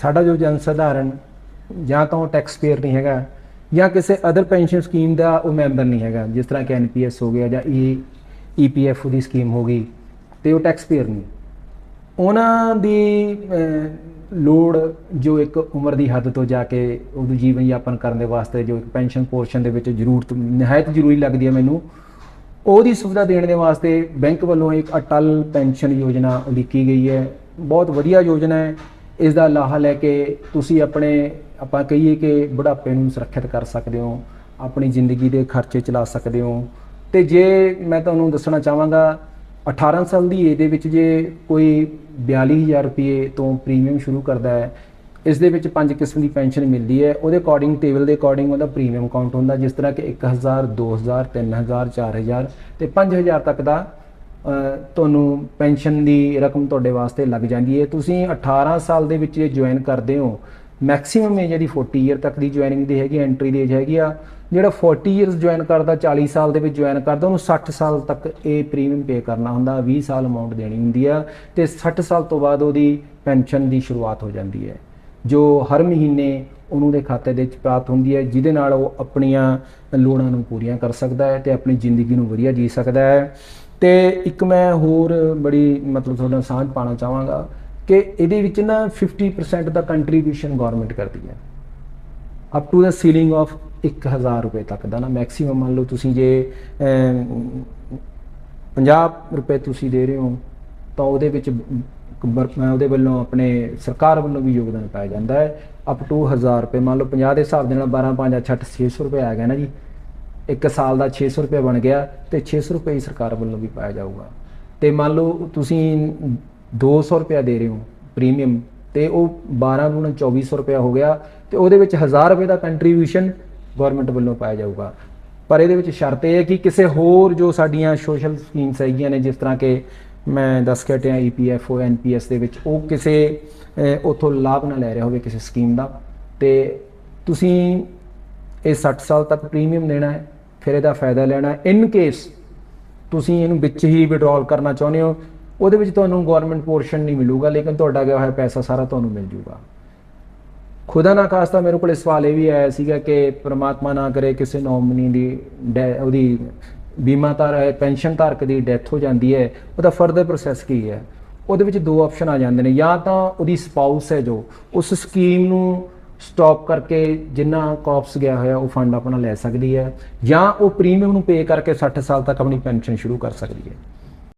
ਸਾਡਾ ਜੋ ਜਨ ਸਧਾਰਨ ਜਾਂ ਤਾਂ ਉਹ ਟੈਕਸ ਪੇਅਰ ਨਹੀਂ ਹੈਗਾ, ਜਾਂ ਕਿਸੇ ਅਦਰ ਪੈਨਸ਼ਨ ਸਕੀਮ ਦਾ ਉਹ ਮੈਂਬਰ ਨਹੀਂ ਹੈਗਾ, ਜਿਸ ਤਰ੍ਹਾਂ ਕਿ ਐਨਪੀਐਸ ਹੋ ਗਿਆ ਜਾਂ e, ਈ ਈਪੀਐਫ ਦੀ ਸਕੀਮ ਹੋ ਗਈ, ਤੇ ਉਹ ਟੈਕਸ ਪੇਅਰ ਨਹੀਂ। ਉਹਨਾਂ ਦੀ ਲੋੜ ਜੋ ਇੱਕ ਉਮਰ ਦੀ ਹੱਦ ਤੋਂ ਜਾ ਕੇ ਉਹਨੂੰ ਜੀਵਨ ਯਾਪਨ ਕਰਨ ਦੇ ਵਾਸਤੇ ਜੋ ਇੱਕ ਪੈਨਸ਼ਨ ਪੋਰਸ਼ਨ ਦੇ ਵਿੱਚ ਜ਼ਰੂਰਤ, ਨਿਹਾਇਤ ਜ਼ਰੂਰੀ ਲੱਗਦੀ ਹੈ ਮੈਨੂੰ, ਉਹਦੀ ਸੁਵਿਧਾ ਦੇਣ ਦੇ ਵਾਸਤੇ ਬੈਂਕ ਵੱਲੋਂ ਇੱਕ ਅਟਲ ਪੈਨਸ਼ਨ ਯੋਜਨਾ ਉਲੀਕੀ ਗਈ ਹੈ। ਬਹੁਤ ਵਧੀਆ ਯੋਜਨਾ ਹੈ। ਇਸ ਦਾ ਲਾਹਾ ਲੈ ਕੇ ਤੁਸੀਂ ਆਪਣੇ, ਆਪਾਂ ਕਹੀਏ ਕਿ ਬੁਢਾਪੇ ਨੂੰ ਸੁਰੱਖਿਅਤ ਕਰ ਸਕਦੇ ਹੋ, ਆਪਣੀ ਜ਼ਿੰਦਗੀ ਦੇ ਖਰਚੇ ਚਲਾ ਸਕਦੇ ਹੋ। ਤੇ ਜੇ ਮੈਂ ਤੁਹਾਨੂੰ ਦੱਸਣਾ ਚਾਹਾਂਗਾ 18 ਸਾਲ ਦੀ ਏਜ ਦੇ ਵਿੱਚ ਜੇ ਕੋਈ 42000 ਰੁਪਏ ਤੋਂ ਪ੍ਰੀਮੀਅਮ ਸ਼ੁਰੂ ਕਰਦਾ ਹੈ, ਇਸ ਦੇ ਵਿੱਚ ਪੰਜ ਕਿਸਮ ਦੀ ਪੈਨਸ਼ਨ ਮਿਲਦੀ ਹੈ। ਉਹਦੇ ਅਕੋਰਡਿੰਗ ਟੇਬਲ ਦੇ ਅਕੋਰਡਿੰਗ ਉਹਦਾ ਪ੍ਰੀਮੀਅਮ ਕਾਊਂਟ ਹੁੰਦਾ, ਜਿਸ ਤਰ੍ਹਾਂ ਕਿ 1000 2000 3000 4000 ਤੇ 5000 ਤੱਕ ਦਾ ਤੁਹਾਨੂੰ ਪੈਨਸ਼ਨ ਦੀ ਰਕਮ ਤੁਹਾਡੇ ਵਾਸਤੇ ਲੱਗ ਜਾਂਦੀ ਹੈ। ਤੁਸੀਂ 18 ਸਾਲ ਦੇ ਵਿੱਚ ਇਹ ਜੁਆਇਨ ਕਰਦੇ ਹੋ ਮੈਕਸਿਮਮ ਏਜ ਜਿਹੜੀ 40 ਇਅਰ ਤੱਕ ਦੀ ਜੁਆਇਨਿੰਗ ਦੀ ਹੈਗੀ ਐਂਟਰੀ ਦੀ ਏਜ ਹੈਗੀ ਆ, ਜਿਹੜਾ 40 ਇਅਰਸ ਜੁਆਇਨ ਕਰਦਾ 40 ਸਾਲ ਦੇ ਵਿੱਚ ਜੁਆਇਨ ਕਰਦਾ, ਉਹਨੂੰ 60 ਸਾਲ ਤੱਕ ਇਹ ਪ੍ਰੀਮੀਅਮ ਪੇ ਕਰਨਾ ਹੁੰਦਾ 20 ਸਾਲ ਅਮਾਉਂਟ ਦੇਣੀ ਹੁੰਦੀ ਆ ਤੇ 60 ਸਾਲ ਤੋਂ ਬਾਅਦ ਉਹਦੀ ਪੈਨਸ਼ਨ ਦੀ ਸ਼ੁਰੂਆਤ ਹੋ ਜਾਂਦੀ ਹੈ, ਜੋ ਹਰ ਮਹੀਨੇ ਉਹਨੂੰ ਦੇ ਖਾਤੇ ਦੇ ਵਿੱਚ ਪ੍ਰਾਪਤ ਹੁੰਦੀ ਹੈ, ਜਿਹਦੇ ਨਾਲ ਉਹ ਆਪਣੀਆਂ ਲੋੜਾਂ ਨੂੰ ਪੂਰੀਆਂ ਕਰ ਸਕਦਾ ਹੈ ਤੇ ਆਪਣੀ ਜ਼ਿੰਦਗੀ ਨੂੰ ਵਧੀਆ ਜੀ ਸਕਦਾ ਹੈ। ਤੇ ਇੱਕ ਮੈਂ ਹੋਰ ਬੜੀ ਮਤਲਬ ਤੁਹਾਡਾ ਸਾਂਝ ਪਾਣਾ ਚਾਹਾਂਗਾ ਕਿ ਇਹਦੇ ਵਿੱਚ ਨਾ 50% ਦਾ ਕੰਟਰੀਬਿਊਸ਼ਨ ਗਵਰਨਮੈਂਟ ਕਰਦੀ ਹੈ। ਅਪ ਟੂ ਦਾ ਸੀਲਿੰਗ ਆਫ 1000 ਰੁਪਏ ਤੱਕ ਦਾ ਨਾ ਮੈਕਸਿਮਮ ਮੰਨ ਲਓ ਤੁਸੀਂ ਜੇ ਅਮ, 50 ਰੁਪਏ ਤੁਸੀਂ ਦੇ ਰਹੇ ਹੋ ਤਾਂ ਉਹਦੇ ਵਿੱਚ ਇੱਕ ਉਹਦੇ ਵੱਲੋਂ ਆਪਣੇ ਸਰਕਾਰ ਵੱਲੋਂ ਵੀ ਯੋਗਦਾਨ ਪਾਇਆ ਜਾਂਦਾ ਹੈ। ਅਪ ਟੂ 1000 ਰੁਪਏ ਮੰਨ ਲਓ 50 ਦੇ ਹਿਸਾਬ ਦੇ ਨਾਲ 12 5 6 600 ਰੁਪਏ ਆ ਗਿਆ ਨਾ ਜੀ। ਇੱਕ ਸਾਲ ਦਾ 600 ਰੁਪਏ ਬਣ ਗਿਆ ਤੇ 600 ਰੁਪਏ ਹੀ ਸਰਕਾਰ ਵੱਲੋਂ ਵੀ ਪਾਇਆ ਜਾਊਗਾ। ਤੇ ਮੰਨ ਲਓ ਤੁਸੀਂ 200 ਰੁਪਏ ਦੇ ਰਹੇ ਹੋ ਪ੍ਰੀਮੀਅਮ ਤੇ ਉਹ 12 ਗੁਣਾ 2400 ਰੁਪਏ ਹੋ ਗਿਆ ਤੇ ਉਹਦੇ ਵਿੱਚ 1000 ਰੁਪਏ ਦਾ ਕੰਟਰੀਬਿਊਸ਼ਨ ਗਵਰਨਮੈਂਟ ਵੱਲੋਂ ਪਾਇਆ ਜਾਊਗਾ। ਪਰ ਇਹਦੇ ਵਿੱਚ ਸ਼ਰਤ ਇਹ ਹੈ ਕਿ ਕਿਸੇ ਹੋਰ ਜੋ ਸਾਡੀਆਂ ਸੋਸ਼ਲ ਸਕੀਮਸ ਹੈਗੀਆਂ ਨੇ ਜਿਸ ਤਰ੍ਹਾਂ ਕਿ ਮੈਂ ਦੱਸ ਕੇ ਹਟਿਆ ਈਪੀਐਫਓ ਐਨਪੀਐਸ ਦੇ ਵਿੱਚ ਉਹ ਕਿਸੇ ਅਹ, ਉੱਥੋਂ ਲਾਭ ਨਾ ਲੈ ਰਿਹਾ ਹੋਵੇ ਕਿਸੇ ਸਕੀਮ ਦਾ। ਤੇ ਤੁਸੀਂ ਇਹ 60 ਸਾਲ ਤੱਕ ਪ੍ਰੀਮੀਅਮ ਦੇਣਾ ਹੈ। ਫਿਰ ਇਹਦਾ ਫਾਇਦਾ ਲੈਣਾ ਇਨ ਕੇਸ ਤੁਸੀਂ ਇਹਨੂੰ ਵਿੱਚ ਹੀ ਵਿਡਰਾਲ ਕਰਨਾ ਚਾਹੁੰਦੇ ਹੋ, ਉਹਦੇ ਵਿੱਚ ਤੁਹਾਨੂੰ ਗਵਰਨਮੈਂਟ ਪੋਰਸ਼ਨ ਨਹੀਂ ਮਿਲੂਗਾ, ਲੇਕਿਨ ਤੁਹਾਡਾ ਗਿਆ ਹੋਇਆ, ਪੈਸਾ ਸਾਰਾ ਤੁਹਾਨੂੰ ਮਿਲ ਜੂਗਾ। ਖੁਦਾ ਨਾ ਖਾਸਤਾ ਮੇਰੇ ਕੋਲ ਸਵਾਲ ਇਹ ਵੀ ਆਇਆ ਸੀਗਾ ਕਿ ਪ੍ਰਮਾਤਮਾ ਨਾ ਕਰੇ ਕਿਸੇ ਨੋਮਨੀ ਦੀ ਡੈ- ਉਹਦੀ ਬੀਮਾ ਧਾਰ ਪੈਨਸ਼ਨ ਧਾਰਕ ਦੀ ਡੈਥ ਹੋ ਜਾਂਦੀ ਹੈ, ਉਹਦਾ ਫਰਦਰ ਪ੍ਰੋਸੈਸ ਕੀ ਹੈ? ਉਹਦੇ ਵਿੱਚ ਦੋ ਆਪਸ਼ਨ ਆ ਜਾਂਦੇ ਨੇ। ਜਾਂ ਤਾਂ ਉਹਦੀ ਸਪਾਊਸ ਹੈ ਜੋ, ਉਸ ਸਕੀਮ ਨੂੰ ਸਟਾਪ ਕਰਕੇ ਜਿੰਨਾ ਕਾਪਸ ਗਿਆ ਹੋਇਆ, ਉਹ ਫੰਡ ਆਪਣਾ ਲੈ ਸਕਦੀ ਹੈ ਜਾਂ ਉਹ ਪ੍ਰੀਮੀਅਮ ਨੂੰ ਪੇ ਕਰਕੇ 60 ਸਾਲ ਤੱਕ ਆਪਣੀ ਪੈਨਸ਼ਨ ਸ਼ੁਰੂ ਕਰ ਸਕਦੀ ਹੈ।